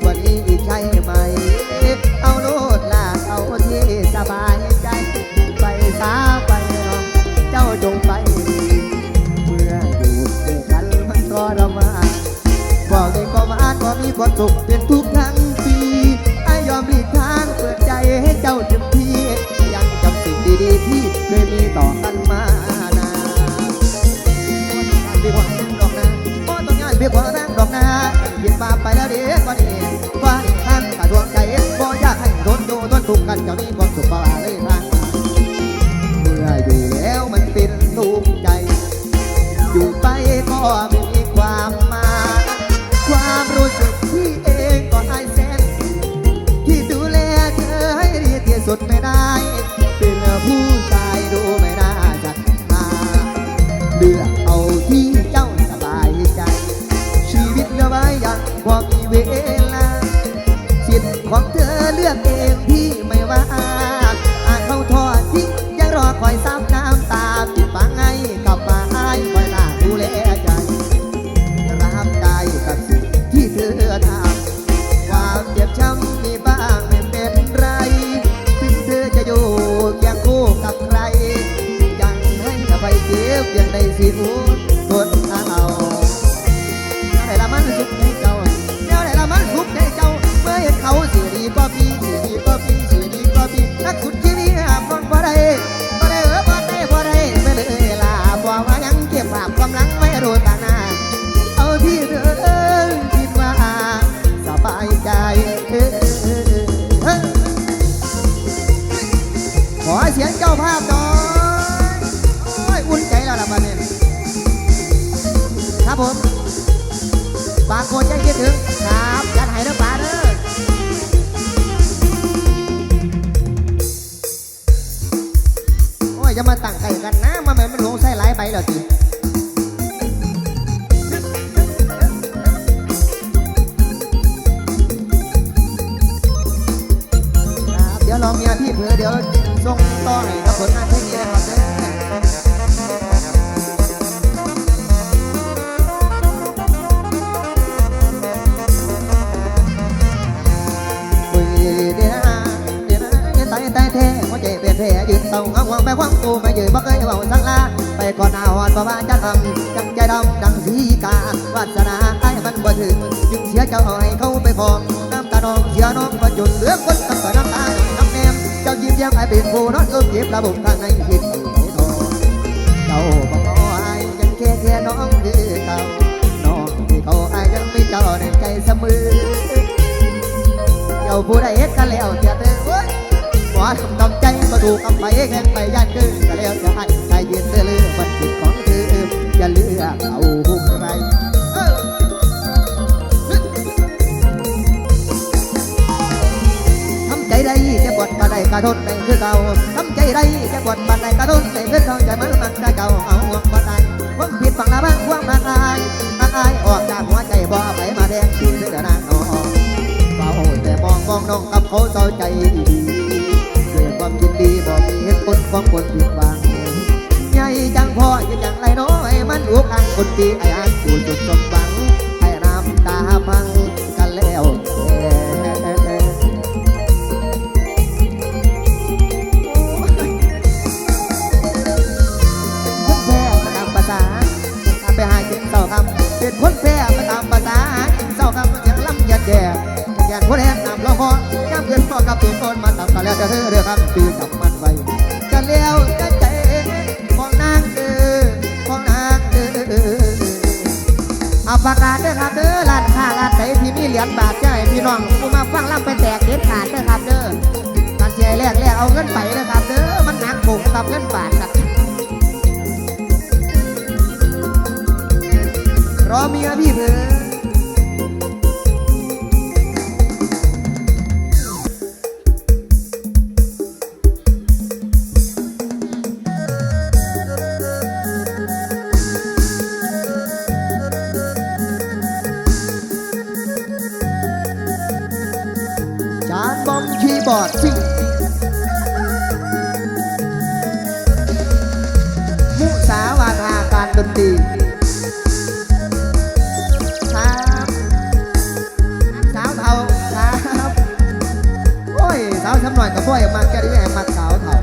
กว่านี้ใช่ไหม เอาโลดลากเอาที่สบายใจ ไปสาไปน้องเจ้าจงไป เมื่ออยู่ด้วยกันมันทรมานบอกได้ก็มานว่ามีความสุขเป็นทุกทั้งปีไอยอมหลีกทางเปิดใจให้เจ้าเต็มที่ยังจำสิ่งดีๆที่เคยมีต่อกัน สิทธิ์ของเธอเลือกเองที่ไม่ว่าอาจเขาทอดทิ้งยังรอคอยซ้ำน้ำตาปิดปังไงกลับมาให้คอยน้าดูแลใจรับได้กับสิ่งที่เธอทำความเจ็บช้ำมีบ้างไม่เป็นไรถึงเธอจะอยู่เคียงคู่กับใคร ยังให้อภัยเจ็บยังได้สิหูท ความหลังไว้รู้ตานาเอาที่เธอคิดว่าสบายใจขอเสียงเจ้าภาพหน่อยโอ้ยอุ่นใจแล้วล่ะบัดนี้ครับผมฝากโคนใจคิดถึงครับยัดให้เด้อป้าเด้อโอ้ยจะมาตั้งไก่กันนะมาเหมือนมันลงใส่หลายใบแล้วที ผลยืนต้องเอาห่วงไปความกูไม่ยืนบ่เคยเบาสังลาไปก่อนหน้าหอดประมาณจะทำจังใจดำดังสีกาวาสนาไอ้มันบ่ถึงจึงเสียเจ้าให้เขาไปพองน้ำตาน้องเสียน้องมาจุดเลือคนกับต่น้ำตาน้ำแนมเจ้ายิ้มแย้มไอ้เป็นผู้นอนเอื้อมเย็บระบุข้างในคิดอยู่ในทองเจ้าบอกอายยังแค่แค่น้องคือเก่าน้องที่เขาอายยังไม่เจ้าในใจเสมอเจ้าผู้ใดเฮ็ดกันแล้วเสียเธอเว้ยบ่ทำใจ ตูกำไปแข่งไปย่านเกินก็แล้วจะให้ใจเย็นเด้อเลือบันจิตของเธออย่าเลือกเอาหุ้มใครทำใจได้จะบวชมาได้กระทนได้คือเก่าทำใจได้จะบวชมาได้กระทนได้คือเก่าใจมันมันได้เก่าเอาหัวมาตายความผิดฝังละบ้างความมาอายมาอายออกจากหัวใจบ่ไปมาแดงที่เสือนางนองเฝ้าแต่มองมองน้องกับเขาเศร้าใจดี คนผิดหวังใหญ่จังพ่อยังอย่างไรน้อยมันอุกอังคนดีไอ้อันกูจุดสมหวังให้น้ำตาพังกันแล้วคนแพ้มาตามภาษาทำไปหากินเศร้าคำเป็นคนแพ้มาตามภาษาหากินเศร้าคำอย่างลำยัดแย่แกนผู้แดงนำลองคอย่ำเกินพ่อกับตูนคนมาตับกันแล้วจะเธอเรือคำตีจับมันไว้ แล้วจะใจของนางเด้อของนางเด้อเอาประกาศเด้อครับเด้อร้านค้าร้านไหนที่มีเหรียญบาทจะให้พี่น้องผู้มาฟังล่ำไปแตกเด็ดขาดเด้อครับเด้อการเชียร์แรกแรกเอาเงินไปเด้อครับเด้อมันหนักผงกับเงินบาทครับรอเมียพี่เพื่อ บอร์ดซิ่งมุสาวาทาการดนตรีครับสาวเทาครับโอ้ยสาวช้ำหน่อยกับพ่อยมากแก่ดีแหมักสาวเทา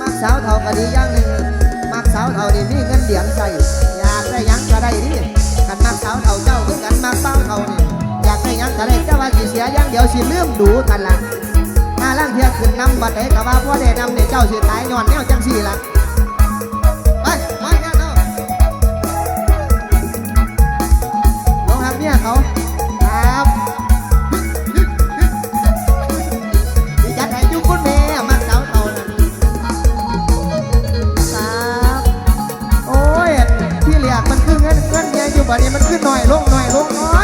มักสาวเทาก็ดีอย่างหนึ่งมักสาวเทานี่มีเงินเดียงใส่อยากได้ยังก็ได้ดิ ดียวสิลืมดูกันละมาล่างเทียขึ้นนำบัดเดก็ว่าพ่อได้นำเนี่ยเจ้าสิตายย้อนแนวจังสี่ละไปไปแน่เนาะลงทำเนี่ยเขาครับดีจัดให้ยุคุณแม่มักสาเท่านั้นครับโอ้ยที่เหลียกมันคือเงินเงินเนี่ยอยู่บัดนี้มันคือหน่อยลงหน่อยลงนาะเงินเดี๋ย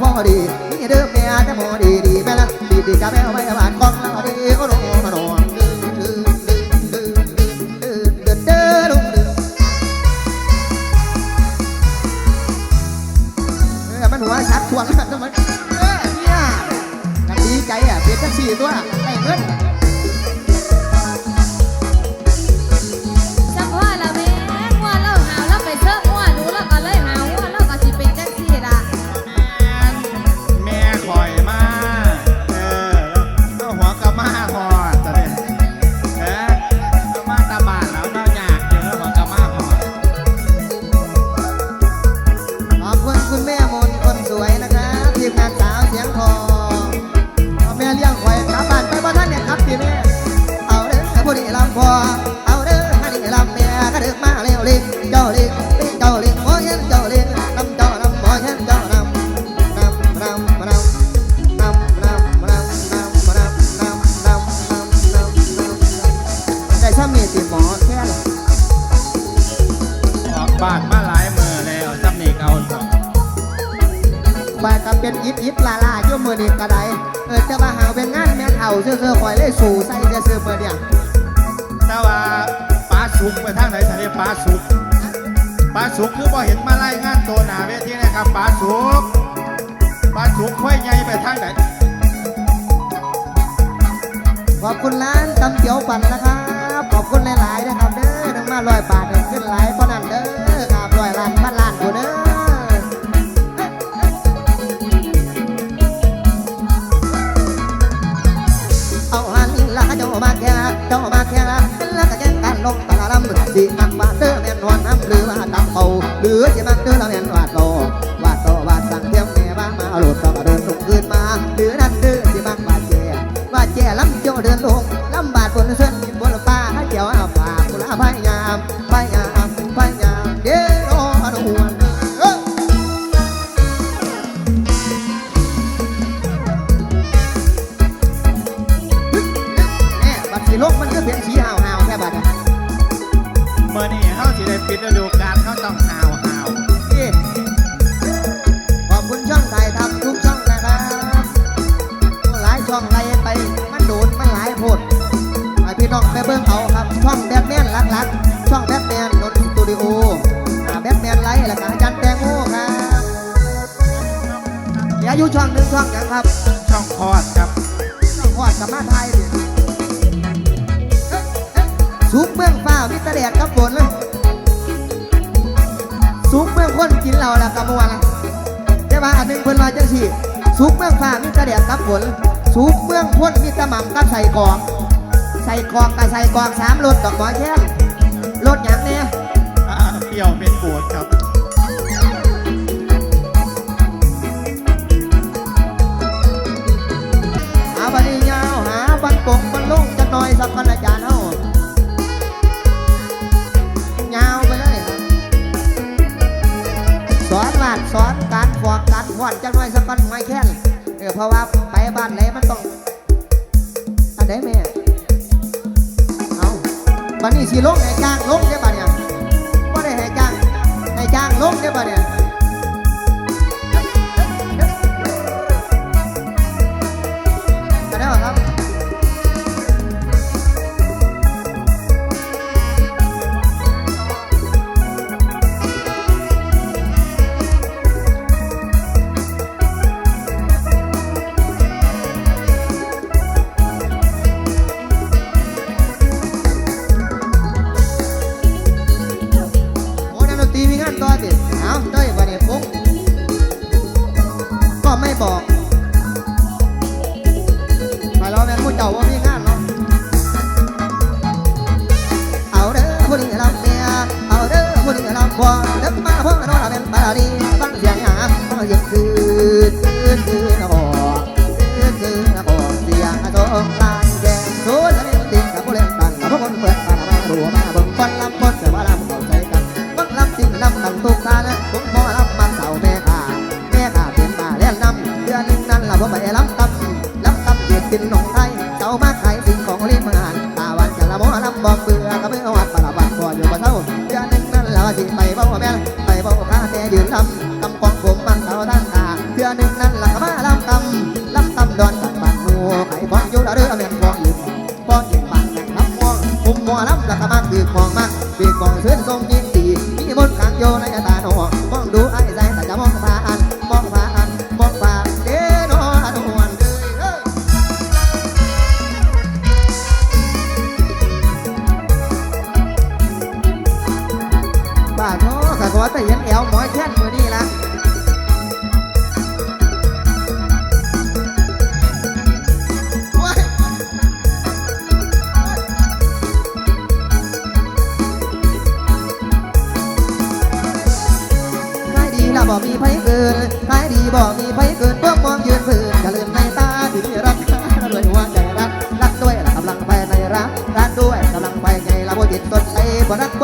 พ่อดีนี่เด้อแม่แต่หมอดีดีแม่ละดีดีกับแม่ไว้บ้าน เป็นอิบอิบลาลาอยู่มือนี่ก็ได้เออจะมาหาเป็นงานแม่เฒ่าเสื้อเสื้อคอยเลยสู่ใส่เสื้อเสื้อเมื่อเนี่ยแต่ว่าปลาสุกไปทางไหนทะเลปลาสุกปลาสุกคือพอเห็นมาไล่งานตัวหนาเวทีนะครับปลาสุกปลาสุกค่อยใหญ่ไปทางไหนขอบคุณร้านตำเตี๋ยวปั่นนะครับขอบคุณหลายๆนะครับเด้อทั้งมาลอยบาทเนี่ยขึ้นหลายเพราะนั้น สิมักบาเด้อแม่นวลน้ำหรือว่าตำเขาหรือสิมักเด้อละแม่นว่าโตว่าโตว่าสั่งเที่ยวแม่บ้ามาหลุดต้องเดินส่งคืนมาหรือนั่นเด้อสิมักบาแจ่ว่าแจ่ลำเจ้าเดินลงลำบาดบนเส้น องแบทแมนหลักๆช่องแบทแมนนนท์สตูดิโออ่าแบทแมนไลท์แล้วก็อาจารย์แตงโมครับเดี๋ยวอยู่ช่องหนึ่งช่องหยังครับ ช่องคอดครับช่องพอดสามารถไทยดิเอ๊ะเอ๊ะสุกเมืองฟ้ามิตรแดดกับฝนเลยสุกเมืองคนกินเหล้าแล้วกับมวนละแต่ว่าอันหนึงเพิ่นว่าจังสี่สุกเมืองฟ้ามิตรแดดกับฝนสุกเมืองคนมิตรหม่ำกับใส่กรอง ใส่กองก็ใส่กองสามรถดอกหมอแค้นรถหยัง Vamos, Guimarães. อาเต้ยวันนี้ปุ๊บก็ไม่บอกไปรอแม่ผู้เจ้าว่ามีงานเนาะเอาเด้อผู้นี้ลำเมียเอาเด้อผู้นี้ลำบัวเด้อมาพ่อน้องเป็นบารี เด็ดกินหนองไทยเจ้ามาขายสิ่งของริมหานตาวันจะละมอลำบอกเบื่อก็ไม่เอาวัดปะละวันพออยู่บ่เท่าเดือนหนึ่งนั้นละว่าสิไปเบ้าแม่ไปเบ้าข้าแต่ยืนลำกำปองผมบังเสาท่านตาเดือนหนึ่งนั้นละก็มาลำตำลำตำดอนตัดบานหมูไข่ฟองอยู่ละเรือแม่นฟองยู่ฟองยิงปากแข่งลำม่วงมุมมัวลำละก็มากคือมองมากปีกองเสื้อทรง ยืนฝืนจะลืมในตาที่รักด้วยหัวใจรักรักด้วยกำลังไปในรักรักด้วยกำลังไปไงละบ่จิตสนใจบ่รักค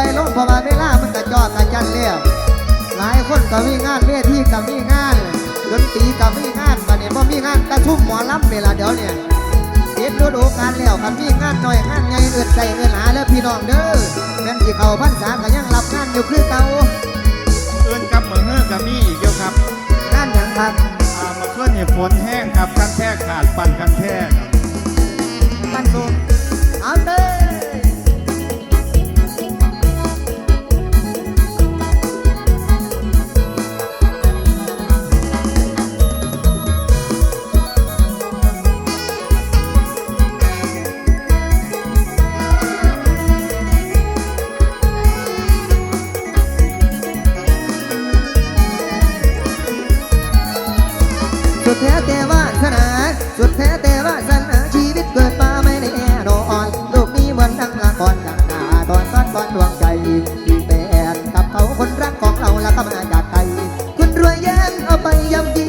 นี่สิไว้ลงเพราะว่าเวลามันกระจอกกระจันแล้วหลายคนก็มีงานเวทีก็มีงานดนตรีก็มีงานบัดนี้บ่มีงานกระทุ่มหมอลำนี่ล่ะเดี๋ยวเนี่ยเด็ดฤดูกาลแล้วคันมีงานหน่อยงานใหญ่เอื้อนใจเอื้อนหาแล้วพี่น้องเด้อแม่นสิเข้าพรรษาก็ยังรับงานอยู่คือเก่าเอื้อนกับมือเฮือกับมีอีกเยอะครับงานหยังครับอ่ามาเคลื่อนเหตุฝนแห้งครับคันแท้ขาดปั่นคันแท้ครับมันสูงเอาเด้อ จากไกลคุณรวยแย้มเอาไปยำ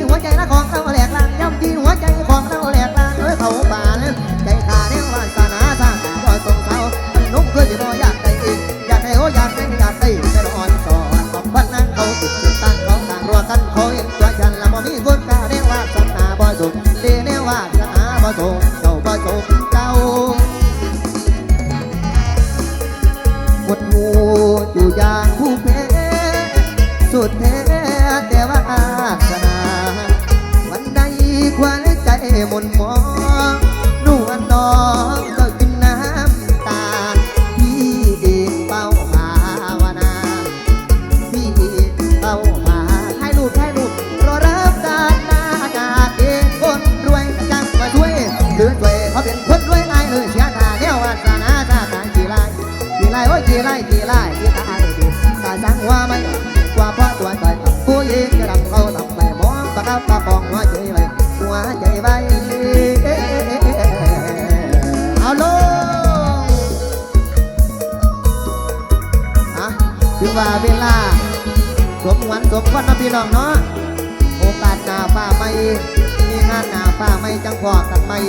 องปาปองหัวใจไว้หัวใจไว้เอาลงอะถึงว่าเวลา สมหวันสมวันนะพี่น้องเนาะโอกาสหน้าฟ้าไม่มีงานหน้าฟ้าไม่จังพอกันไม่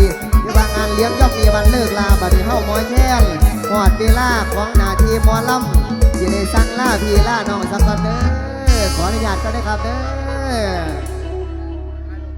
หรือว่างานเลี้ยงย่อมมีวันเลิกลาบัดนี้เฮาหมอแช่นหอดเวลาของนาทีหมอลำสิได้สั่งลาพี่ลาน้องสักก่อนเด้อขออนุญาตก็ได้ครับเด้อ